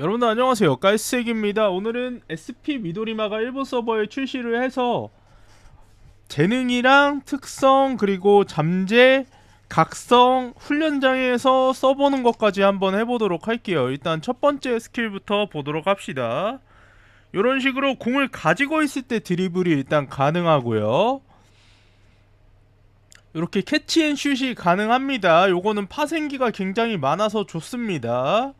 여러분들 안녕하세요. 깔색입니다. 오늘은 SP 미도리마가 일본 서버에 출시를 해서 재능이랑 특성 그리고 잠재 각성 훈련장에서 써보는 것까지 한번 해보도록 할게요. 일단 첫 번째 스킬부터 보도록 합시다. 이런 식으로 공을 가지고 있을 때 드리블이 일단 가능하고요. 이렇게 캐치앤슛이 가능합니다. 요거는 파생기가 굉장히 많아서 좋습니다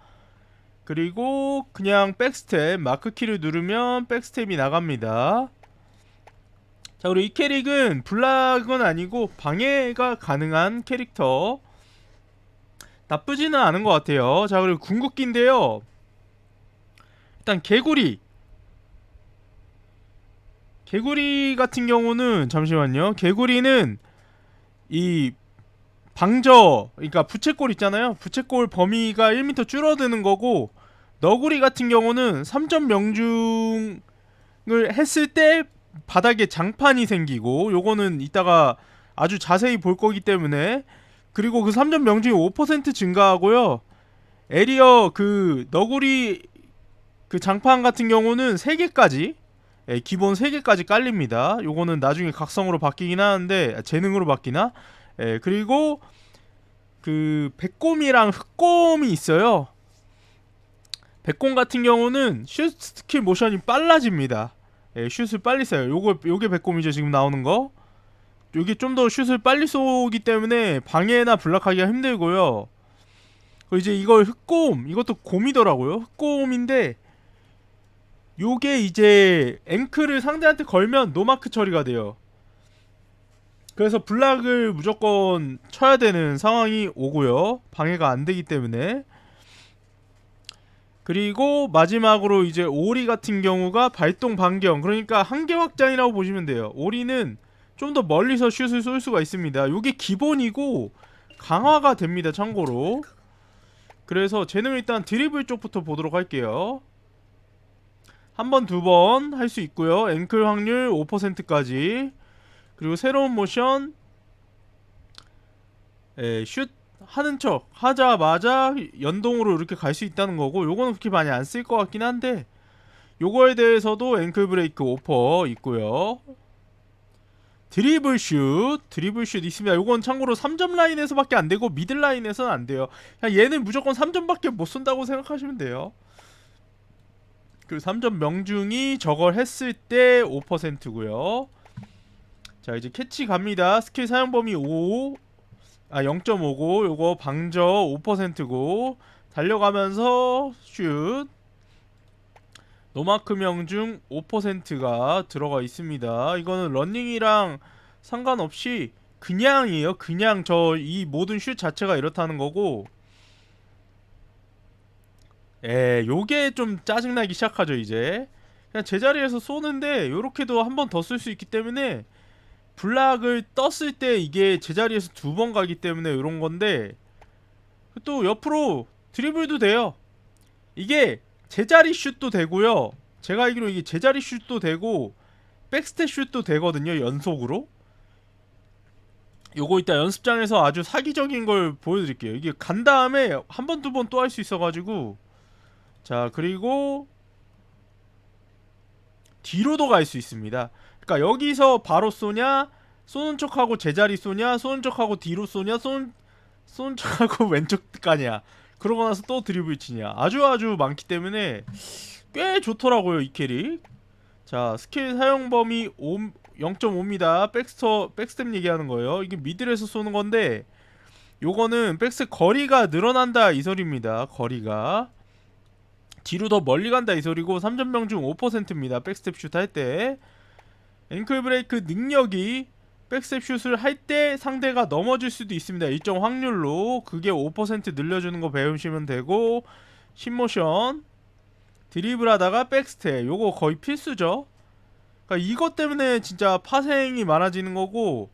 그리고 그냥 백스텝 마크키를 누르면 백스텝이 나갑니다. 자 그리고 이 캐릭은 블락은 아니고 방해가 가능한 캐릭터 나쁘지는 않은 것 같아요. 자 그리고 궁극기인데요. 일단 개구리 개구리 같은 경우는 잠시만요. 개구리는 이 방저 그러니까 부채꼴 있잖아요. 부채꼴 범위가 1m 줄어드는 거고 너구리 같은 경우는 3점 명중을 했을 때 바닥에 장판이 생기고 요거는 이따가 아주 자세히 볼 거기 때문에 그리고 그 3점 명중이 5% 증가하고요. 에리어 그 너구리 그 장판 같은 경우는 3개까지 예, 기본 3개까지 깔립니다. 요거는 나중에 각성으로 바뀌긴 하는데 아, 재능으로 바뀌나? 예, 그리고 그 백곰이랑 흑곰이 있어요. 백곰 같은 경우는 슛 스킬 모션이 빨라집니다. 예, 슛을 빨리 쏴요. 요거 요게 백곰이죠 지금 나오는 거. 요게 좀 더 슛을 빨리 쏘기 때문에 방해나 블락하기가 힘들고요. 그리고 이제 이걸 흑곰 이것도 곰이더라고요. 흑곰인데 요게 이제 앵크를 상대한테 걸면 노마크 처리가 돼요. 그래서 블락을 무조건 쳐야 되는 상황이 오고요. 방해가 안 되기 때문에 그리고 마지막으로 이제 오리 같은 경우가 발동 반경 그러니까 한계 확장이라고 보시면 돼요. 오리는 좀 더 멀리서 슛을 쏠 수가 있습니다. 이게 기본이고 강화가 됩니다. 참고로. 그래서 쟤는 일단 드리블 쪽부터 보도록 할게요. 한 번, 두 번 할 수 있고요. 앵클 확률 5%까지. 그리고 새로운 모션 에, 슛 하는 척 하자마자 연동으로 이렇게 갈 수 있다는 거고 요거는 그렇게 많이 안 쓸 것 같긴 한데 요거에 대해서도 앵클 브레이크 오퍼 있고요. 드리블 슛 드리블 슛 있습니다. 요건 참고로 3점 라인에서밖에 안 되고 미들 라인에서는 안 돼요. 얘는 무조건 3점밖에 못 쏜다고 생각하시면 돼요. 그 3점 명중이 저걸 했을 때 5%고요. 자 이제 캐치 갑니다. 스킬 사용 범위 5 아 0.5고 요거 방저 5%고 달려가면서 슛. 노마크 명중 5%가 들어가 있습니다. 이거는 런닝이랑 상관없이 그냥이에요. 그냥 저 이 모든 슛 자체가 이렇다는 거고. 에 요게 좀 짜증나기 시작하죠 이제. 그냥 제자리에서 쏘는데 요렇게도 한 번 더 쓸 수 있기 때문에 블락을 떴을 때 이게 제자리에서 두 번 가기 때문에 이런 건데 또 옆으로 드리블도 돼요. 이게 제자리 슛도 되고요. 제가 알기로 이게 제자리 슛도 되고 백스텝 슛도 되거든요. 연속으로. 요거 이따 연습장에서 아주 사기적인 걸 보여드릴게요. 이게 간 다음에 한 번 두 번 또 할 수 있어가지고 자 그리고 뒤로도 갈 수 있습니다. 그러니까 여기서 바로 쏘냐, 쏘는 척하고 제자리 쏘냐, 쏘는 척하고 뒤로 쏘냐, 쏜 쏘는 척하고 왼쪽 가냐. 그러고 나서 또 드리블 치냐. 아주 아주 많기 때문에 꽤 좋더라고요 이 캐릭. 자 스킬 사용 범위 0.5입니다. 백스터 백스텝 얘기하는 거예요. 이게 미들에서 쏘는 건데 요거는 백스 거리가 늘어난다 이 소리입니다. 거리가 뒤로 더 멀리 간다 이 소리고 3점 명중 5%입니다. 백스텝 슛 할 때. 앵클 브레이크 능력이 백스텝 슛을 할 때 상대가 넘어질 수도 있습니다. 일정 확률로 그게 5% 늘려주는 거 배우시면 되고 신모션 드리블 하다가 백스텝 요거 거의 필수죠. 그러니까 이것 때문에 진짜 파생이 많아지는 거고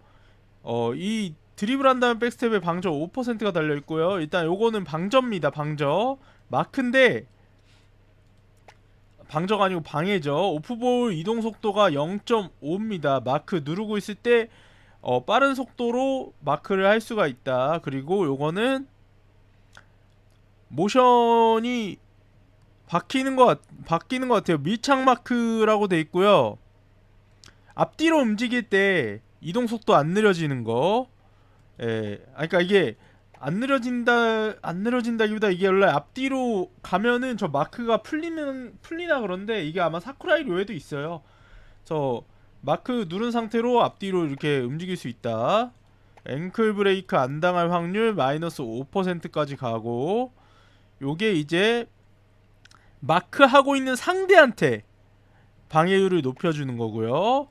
어 이 드리블 한 다음 백스텝에 방저 5%가 달려 있고요. 일단 요거는 방저입니다. 방저 마크인데 방저가 아니고 방해죠. 오프볼 이동 속도가 0.5입니다. 마크 누르고 있을 때 어, 빠른 속도로 마크를 할 수가 있다. 그리고 요거는 모션이 바뀌는 것 같- 바뀌는 것 같아요. 밀착 마크라고 돼 있고요. 앞뒤로 움직일 때 이동 속도 안 느려지는 거. 예. 아 그러니까 이게 안 느려진다 안 느려진다기보다 이게 원래 앞뒤로 가면은 저 마크가 풀리는 풀리나 그런데 이게 아마 사쿠라이 료에도 있어요. 저 마크 누른 상태로 앞뒤로 이렇게 움직일 수 있다. 앵클 브레이크 안 당할 확률 마이너스 5%까지 가고 요게 이제 마크 하고 있는 상대한테 방해율을 높여주는 거고요.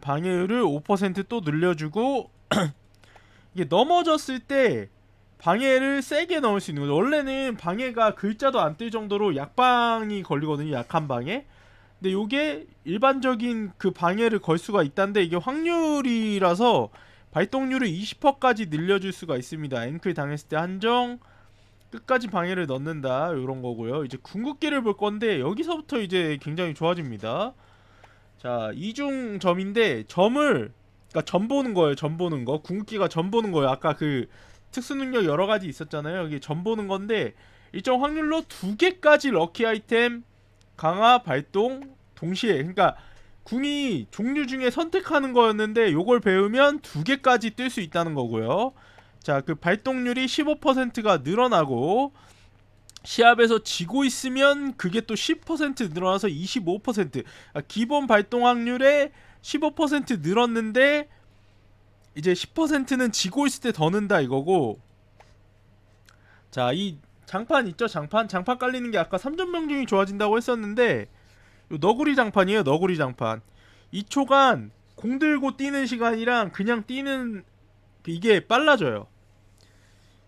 방해율을 5%또 늘려주고 이게 넘어졌을 때 방해를 세게 넣을 수 있는 거죠. 원래는 방해가 글자도 안 뜰 정도로 약방이 걸리거든요. 약한 방해. 근데 요게 일반적인 그 방해를 걸 수가 있다는데 이게 확률이라서 발동률을 20%까지 늘려줄 수가 있습니다. 앵클 당했을 때 한정 끝까지 방해를 넣는다 이런 거고요. 이제 궁극기를 볼 건데 여기서부터 이제 굉장히 좋아집니다. 자 이중 점인데 점을 그러니까 점 보는 거예요. 점 보는 거. 궁극기가 점 보는 거예요. 아까 그 특수 능력 여러 가지 있었잖아요. 여기 점 보는 건데 일정 확률로 두 개까지 럭키 아이템 강화 발동 동시에 그러니까 궁이 종류 중에 선택하는 거였는데 요걸 배우면 두 개까지 뜰 수 있다는 거고요. 자, 그 발동률이 15%가 늘어나고 시합에서 지고 있으면 그게 또 10% 늘어나서 25% 아, 기본 발동 확률에 15% 늘었는데 이제 10%는 지고 있을 때 더 는다 이거고 자, 이 장판 있죠? 장판 장판 깔리는 게 아까 3점 명중이 좋아진다고 했었는데 요 너구리 장판이에요. 너구리 장판. 2초간 공 들고 뛰는 시간이랑 그냥 뛰는 그 이게 빨라져요.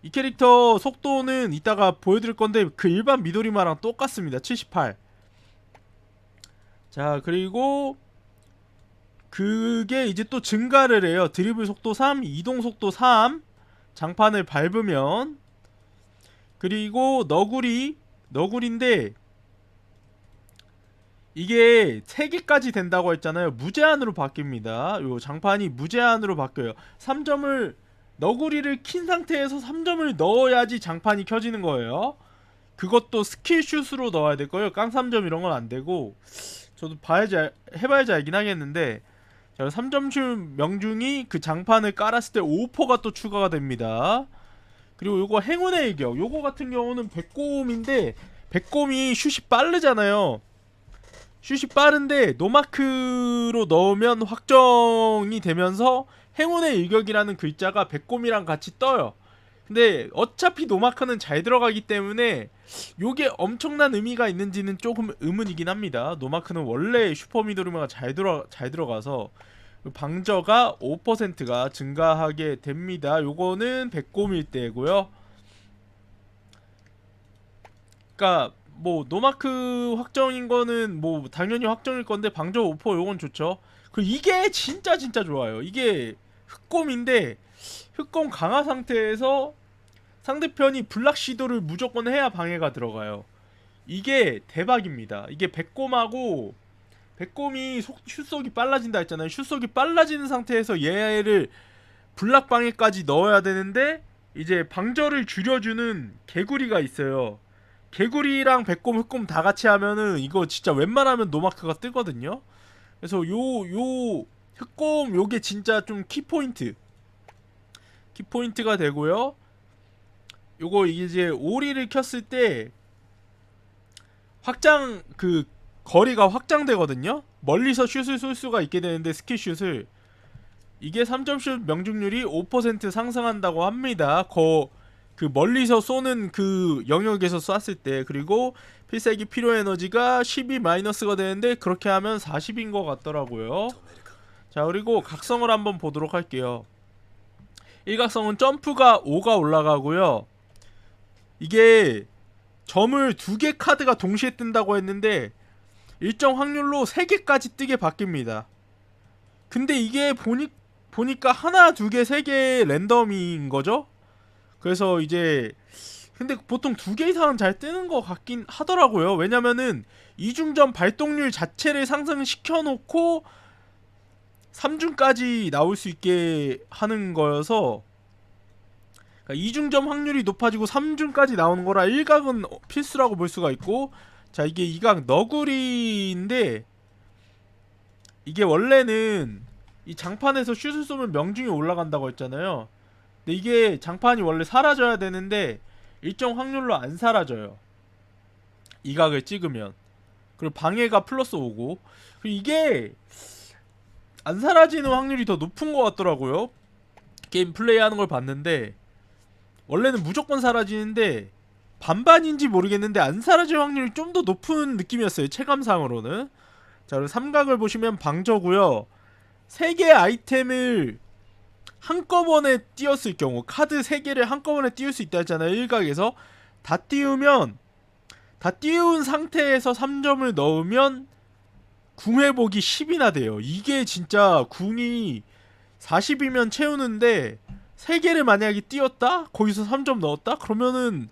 이 캐릭터 속도는 이따가 보여드릴 건데 그 일반 미도리마랑 똑같습니다. 78. 자 그리고 그게 이제 또 증가를 해요. 드리블 속도 3, 이동 속도 3. 장판을 밟으면 그리고 너구리 너구리인데 이게 3개까지 된다고 했잖아요. 무제한으로 바뀝니다. 요 장판이 무제한으로 바뀌어요. 3점을 너구리를 킨 상태에서 3점을 넣어야지 장판이 켜지는 거예요. 그것도 스킬슛으로 넣어야 될 거예요. 깡 3점 이런 건 안 되고 저도 봐야지 알- 해봐야지 알긴 하겠는데 자, 3점 슛 명중이 그 장판을 깔았을 때 5%가 또 추가가 됩니다. 그리고 요거 행운의 일격 요거 같은 경우는 백곰인데 백곰이 슛이 빠르잖아요. 슛이 빠른데 노마크로 넣으면 확정이 되면서 행운의 일격이라는 글자가 백곰이랑 같이 떠요. 근데 어차피 노마크는 잘 들어가기 때문에 요게 엄청난 의미가 있는지는 조금 의문이긴 합니다. 노마크는 원래 슈퍼미도르마가 잘 들어 잘 들어가서 방저가 5%가 증가하게 됩니다. 요거는 백곰일 때고요. 그러니까 뭐 노마크 확정인 거는 뭐 당연히 확정일 건데 방저 5% 요건 좋죠. 그 이게 진짜 진짜 좋아요. 이게 흑곰인데 흑곰 강화 상태에서 상대편이 블락 시도를 무조건 해야 방해가 들어가요. 이게 대박입니다. 이게 백곰하고 백곰이 속, 슛속이 빨라진다 했잖아요. 슛속이 빨라지는 상태에서 얘를 블락 방해까지 넣어야 되는데 이제 방저를 줄여주는 개구리가 있어요. 개구리랑 백곰, 흑곰 다 같이 하면은 이거 진짜 웬만하면 노마크가 뜨거든요. 그래서 요 요 흑곰 요게 진짜 좀 키포인트 키포인트가 되고요. 요거 이제 오리를 켰을 때 확장 그 거리가 확장되거든요. 멀리서 슛을 쏠 수가 있게 되는데 스킬 슛을 이게 3점 슛 명중률이 5% 상승한다고 합니다. 거 그 멀리서 쏘는 그 영역에서 쐈을 때 그리고 필살기 필요 에너지가 12 마이너스가 되는데 그렇게 하면 40인 것 같더라고요. 자 그리고 각성을 한번 보도록 할게요. 일각성은 점프가 5가 올라가고요. 이게 점을 두 개 카드가 동시에 뜬다고 했는데 일정 확률로 세 개까지 뜨게 바뀝니다. 근데 이게 보니 보니까 하나, 두 개, 세 개 랜덤인 거죠? 그래서 이제 근데 보통 두 개 이상은 잘 뜨는 것 같긴 하더라고요. 왜냐면은 이중점 발동률 자체를 상승시켜 놓고 3중까지 나올 수 있게 하는 거여서 그러니까 이중점 확률이 높아지고 3중까지 나오는 거라 일각은 필수라고 볼 수가 있고 자 이게 이각 너구리인데 이게 원래는 이 장판에서 슛을 쏘면 명중이 올라간다고 했잖아요. 근데 이게 장판이 원래 사라져야 되는데 일정 확률로 안 사라져요. 이 각을 찍으면 그리고 방해가 플러스 오고 그리고 이게 안 사라지는 확률이 더 높은 것 같더라고요. 게임 플레이하는 걸 봤는데 원래는 무조건 사라지는데 반반인지 모르겠는데 안 사라질 확률이 좀 더 높은 느낌이었어요. 체감상으로는. 자, 그리고 삼각을 보시면 방저고요. 세 개의 아이템을 한꺼번에 띄웠을 경우 카드 세 개를 한꺼번에 띄울 수 있다 했잖아요. 일각에서 다 띄우면 다 띄운 상태에서 3점을 넣으면 궁 회복이 10이나 돼요. 이게 진짜 궁이 40이면 채우는데 3개를 만약에 띄웠다? 거기서 3점 넣었다? 그러면은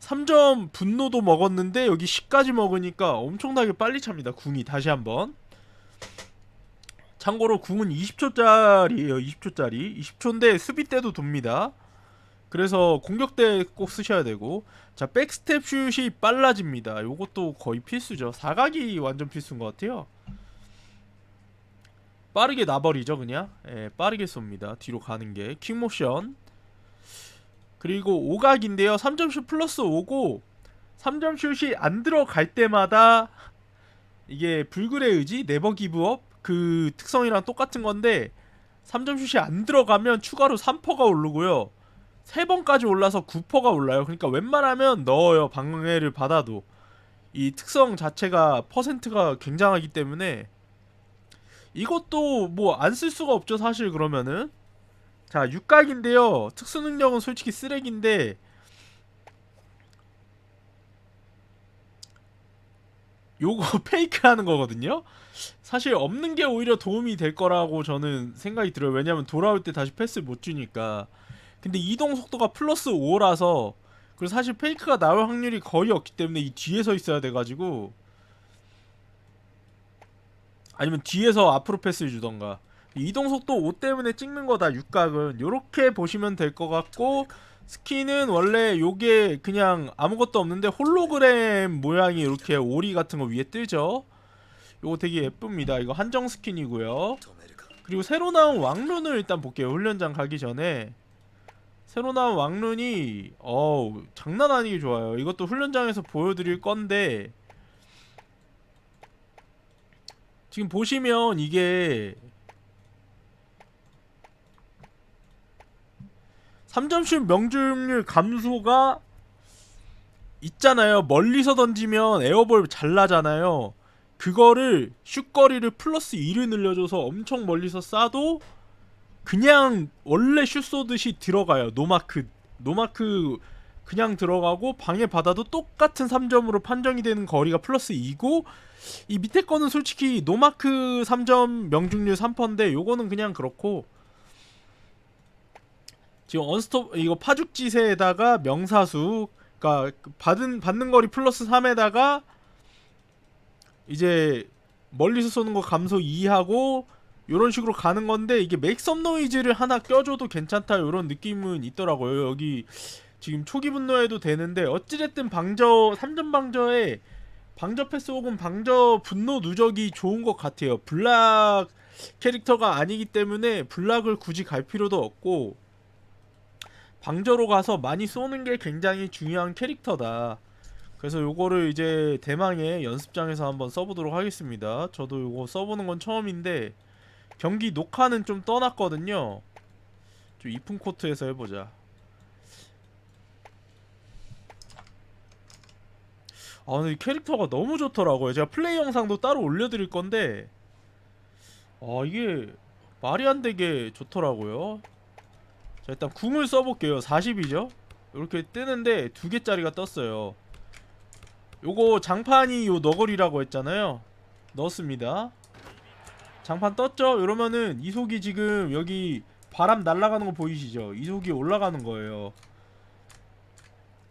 3점 분노도 먹었는데 여기 10까지 먹으니까 엄청나게 빨리 찹니다. 궁이 다시 한번. 참고로 궁은 20초짜리예요. 20초짜리. 20초인데 수비 때도 돕니다. 그래서 공격 때 꼭 쓰셔야 되고 자 백스텝 슛이 빨라집니다. 요것도 거의 필수죠. 사각이 완전 필수인 것 같아요. 빠르게 나버리죠 그냥? 예, 빠르게 쏩니다. 뒤로 가는 게. 퀵모션. 그리고 오각인데요. 3점슛 플러스 5고 3점슛이 안 들어갈 때마다 이게 불굴의 의지 네버 기브업 그 특성이랑 똑같은 건데 3점슛이 안 들어가면 추가로 3퍼가 오르고요. 3번까지 올라서 9퍼가 올라요. 그러니까 웬만하면 넣어요 방해를 받아도. 이 특성 자체가 퍼센트가 굉장하기 때문에 이것도 뭐 안 쓸 수가 없죠 사실 그러면은. 자 육각인데요. 특수 능력은 솔직히 쓰레기인데. 요거 페이크 하는 거거든요. 사실 없는 게 오히려 도움이 될 거라고 저는 생각이 들어요. 왜냐면 돌아올 때 다시 패스 못 주니까. 근데 이동 속도가 플러스 5라서 그리고 사실 페이크가 나올 확률이 거의 없기 때문에 이 뒤에 서 있어야 돼가지고 아니면 뒤에서 앞으로 패스를 주던가. 이동 속도 5 때문에 찍는 거다 육각은 요렇게 보시면 될 것 같고 스킨은 원래 요게 그냥 아무것도 없는데 홀로그램 모양이 이렇게 오리 같은 거 위에 뜨죠? 요거 되게 예쁩니다. 이거 한정 스킨이고요. 그리고 새로 나온 왕룬을 일단 볼게요. 훈련장 가기 전에. 새로 나온 왕룬이 어우 장난 아니게 좋아요. 이것도 훈련장에서 보여드릴 건데 지금 보시면 이게 3점슛 명중률 감소가 있잖아요. 멀리서 던지면 에어볼 잘 나잖아요. 그거를 슛거리를 플러스 2를 늘려줘서 엄청 멀리서 쏴도 그냥 원래 슛 쏘듯이 들어가요. 노마크 노마크 그냥 들어가고 방해 받아도 똑같은 3점으로 판정이 되는 거리가 플러스 2고 이 밑에 거는 솔직히 노마크 3점 명중률 3%인데 요거는 그냥 그렇고. 지금 언스톱 이거 파죽지세에다가 명사수 그러니까 받은 받는 거리 플러스 3에다가 이제 멀리서 쏘는 거 감소 2하고 요런 식으로 가는 건데 이게 맥섬 노이즈를 하나 껴줘도 괜찮다 요런 느낌은 있더라고요. 여기 지금 초기 분노해도 되는데 어찌됐든 방저 3점 방저에 방저 패스 혹은 방저 분노 누적이 좋은 것 같아요. 블락 캐릭터가 아니기 때문에 블락을 굳이 갈 필요도 없고 방저로 가서 많이 쏘는 게 굉장히 중요한 캐릭터다. 그래서 요거를 이제 대망의 연습장에서 한번 써보도록 하겠습니다. 저도 요거 써보는 건 처음인데 경기 녹화는 좀 떠났거든요. 좀 이쁜 코트에서 해보자 아이 캐릭터가 너무 좋더라고요. 제가 플레이 영상도 따로 올려드릴 건데. 아 이게 말이 안 되게 좋더라고요. 자 일단 궁을 써볼게요. 40이죠? 이렇게 뜨는데 두 개짜리가 떴어요. 요거 장판이 요 너걸이라고 했잖아요. 넣었습니다. 장판 떴죠? 이러면은 이속이 지금 여기 바람 날아가는 거 보이시죠? 이속이 올라가는 거예요.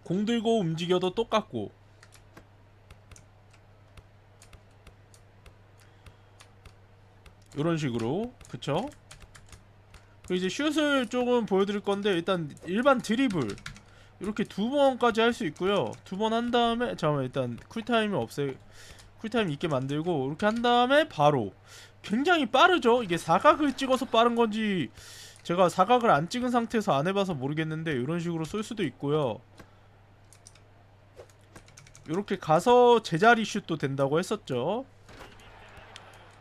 공 들고 움직여도 똑같고 이런 식으로 그쵸? 그리고 이제 슛을 조금 보여드릴 건데 일단 일반 드리블 이렇게 두 번까지 할 수 있고요. 두 번 한 다음에 잠깐만 일단 쿨타임이 없애 쿨타임 있게 만들고 이렇게 한 다음에 바로 굉장히 빠르죠. 이게 사각을 찍어서 빠른 건지 제가 사각을 안 찍은 상태에서 안 해봐서 모르겠는데 이런 식으로 쏠 수도 있고요. 이렇게 가서 제자리 슛도 된다고 했었죠.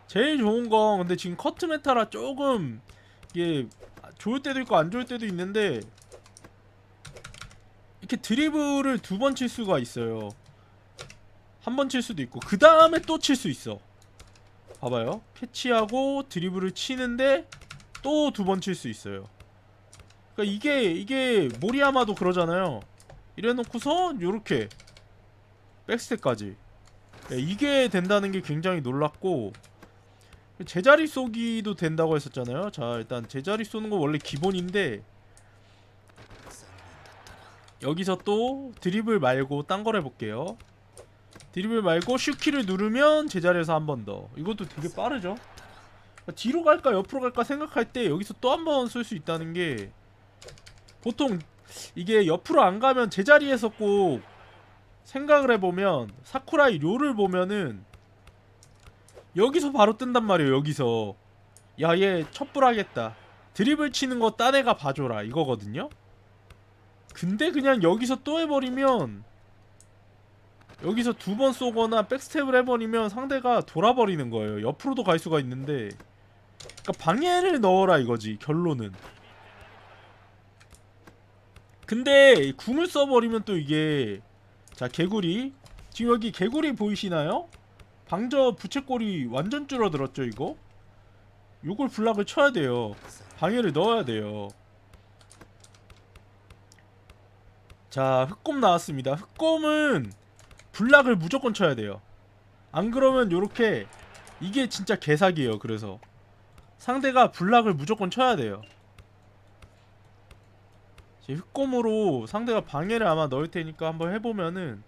제일 좋은 건 근데 지금 커트 메타라 조금 이게 좋을 때도 있고 안 좋을 때도 있는데 이렇게 드리블을 두 번 칠 수가 있어요. 한 번 칠 수도 있고 그 다음에 또 칠 수 있어. 봐봐요. 캐치하고 드리블을 치는데 또 두 번 칠 수 있어요. 그러니까 이게 이게 모리야마도 그러잖아요. 이래놓고서 요렇게 백스텝까지 예, 이게 된다는 게 굉장히 놀랍고 제자리 쏘기도 된다고 했었잖아요. 자 일단 제자리 쏘는 거 원래 기본인데 여기서 또 드리블 말고 딴 걸 해볼게요. 드리블 말고 슈키를 누르면 제자리에서 한 번 더. 이것도 되게 빠르죠? 그러니까 뒤로 갈까 옆으로 갈까 생각할 때 여기서 또 한번쓸수 있다는 게 보통 이게 옆으로 안 가면 제자리에서 꼭 생각을 해보면 사쿠라이 료를 보면은 여기서 바로 뜬단 말이에요 여기서. 야 얘 첩불하겠다. 드리블 치는 거 딴 애가 봐줘라 이거거든요? 근데 그냥 여기서 또 해버리면 여기서 두 번 쏘거나 백스텝을 해버리면 상대가 돌아버리는 거예요. 옆으로도 갈 수가 있는데. 그러니까 방해를 넣어라 이거지 결론은. 근데 궁을 써버리면 또 이게 자 개구리. 지금 여기 개구리 보이시나요? 방저 부채꼴이 완전 줄어들었죠 이거? 요걸 블락을 쳐야 돼요. 방해를 넣어야 돼요. 자 흑곰 나왔습니다. 흑곰은 블락을 무조건 쳐야 돼요. 안 그러면 요렇게 이게 진짜 개사기예요 그래서. 상대가 블락을 무조건 쳐야 돼요. 흑곰으로 상대가 방해를 아마 넣을 테니까 한번 해보면은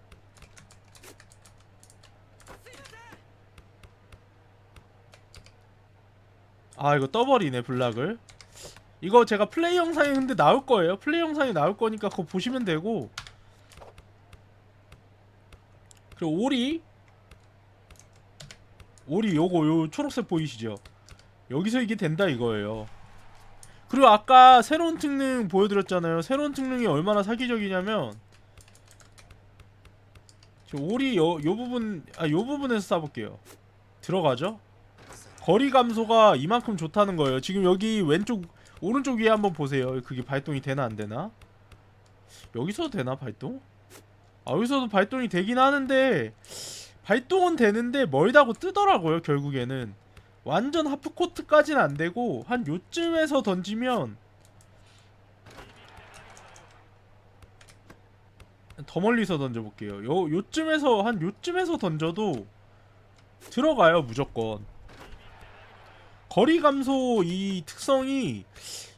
아 이거 떠버리네 블락을. 이거 제가 플레이 영상에 근데 나올 거예요. 플레이 영상에 나올 거니까 그거 보시면 되고. 그리고 오리. 오리 요거 요 초록색 보이시죠? 여기서 이게 된다 이거예요. 그리고 아까 새로운 특능 보여드렸잖아요. 새로운 특능이 얼마나 사기적이냐면 저 오리 요, 요 부분 아 요 부분에서 쏴볼게요. 들어가죠 거리 감소가 이만큼 좋다는 거예요. 지금 여기 왼쪽 오른쪽 위에 한번 보세요. 그게 발동이 되나 안 되나? 여기서도 되나 발동? 아 여기서도 발동이 되긴 하는데 발동은 되는데 멀다고 뜨더라고요. 결국에는 완전 하프 코트까지는 안 되고 한 요쯤에서 던지면 더 멀리서 던져볼게요. 요 요쯤에서 한 요쯤에서 던져도 들어가요 무조건. 거리 감소 이 특성이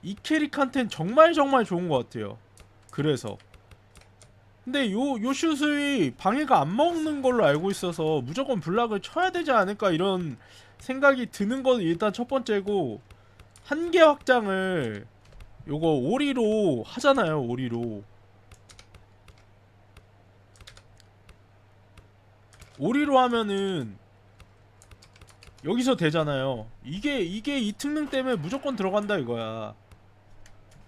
이 캐릭한텐 정말 정말 좋은 것 같아요. 그래서 근데 요, 요 슛이 방해가 안 먹는 걸로 알고 있어서 무조건 블락을 쳐야 되지 않을까 이런 생각이 드는 건 일단 첫 번째고 한계 확장을 요거 오리로 하잖아요 오리로 오리로 하면은 여기서 되잖아요. 이게 이게 이 특능 때문에 무조건 들어간다 이거야.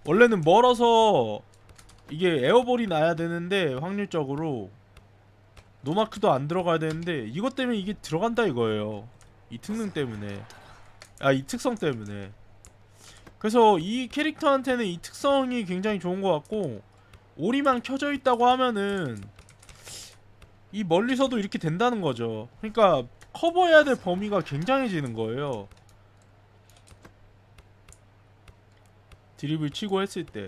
원래는 멀어서 이게 에어볼이 나야 되는데 확률적으로 노마크도 안 들어가야 되는데 이것 때문에 이게 들어간다 이거예요. 이 특능 때문에. 아 이 특성 때문에. 그래서 이 캐릭터한테는 이 특성이 굉장히 좋은 것 같고 오리만 켜져 있다고 하면은 이 멀리서도 이렇게 된다는 거죠. 그러니까 커버해야 될 범위가 굉장해지는 거예요. 드립을 치고 했을 때.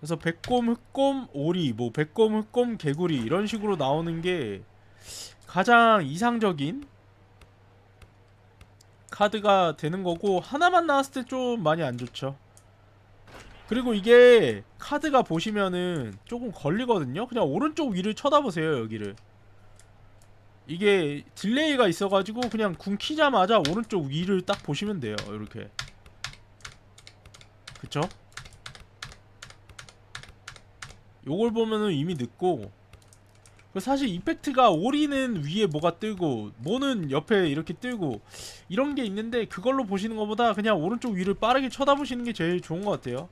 그래서 백곰, 흑곰, 오리, 뭐 백곰, 흑곰, 개구리 이런 식으로 나오는 게 가장 이상적인 카드가 되는 거고 하나만 나왔을 때 좀 많이 안 좋죠. 그리고 이게 카드가 보시면은 조금 걸리거든요. 그냥 오른쪽 위를 쳐다보세요 여기를. 이게 딜레이가 있어가지고 그냥 궁 키자마자 오른쪽 위를 딱 보시면 돼요 이렇게. 그쵸? 요걸 보면은 이미 늦고. 그 사실 이펙트가 오리는 위에 뭐가 뜨고 뭐는 옆에 이렇게 뜨고 이런 게 있는데 그걸로 보시는 것보다 그냥 오른쪽 위를 빠르게 쳐다보시는 게 제일 좋은 것 같아요.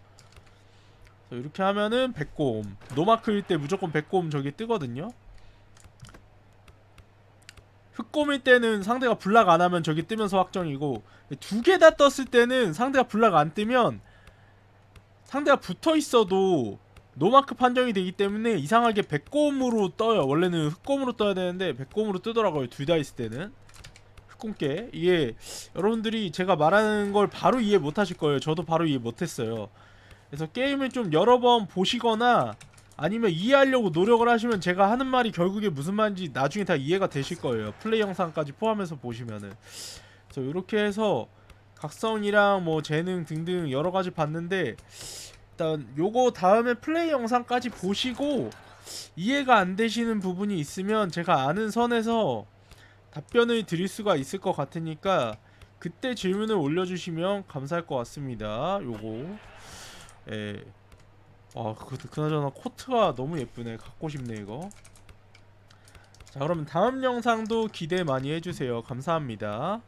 이렇게 하면은 백곰 노마크일 때 무조건 백곰 저기 뜨거든요 흑곰일 때는 상대가 블락 안 하면 저기 뜨면서 확정이고 두 개 다 떴을 때는 상대가 블락 안 뜨면 상대가 붙어 있어도 노마크 판정이 되기 때문에 이상하게 백곰으로 떠요. 원래는 흑곰으로 떠야 되는데 백곰으로 뜨더라고요. 둘 다 있을 때는 흑곰께 이게 여러분들이 제가 말하는 걸 바로 이해 못 하실 거예요. 저도 바로 이해 못 했어요. 그래서 게임을 좀 여러 번 보시거나 아니면 이해하려고 노력을 하시면 제가 하는 말이 결국에 무슨 말인지 나중에 다 이해가 되실 거예요. 플레이 영상까지 포함해서 보시면은. 그래서 이렇게 해서 각성이랑 뭐 재능 등등 여러 가지 봤는데 일단 요거 다음에 플레이 영상까지 보시고 이해가 안 되시는 부분이 있으면 제가 아는 선에서 답변을 드릴 수가 있을 것 같으니까 그때 질문을 올려주시면 감사할 것 같습니다. 요거 예. 아, 그, 그나저나 코트가 너무 예쁘네. 갖고 싶네, 이거. 자, 그러면 다음 영상도 기대 많이 해주세요. 감사합니다.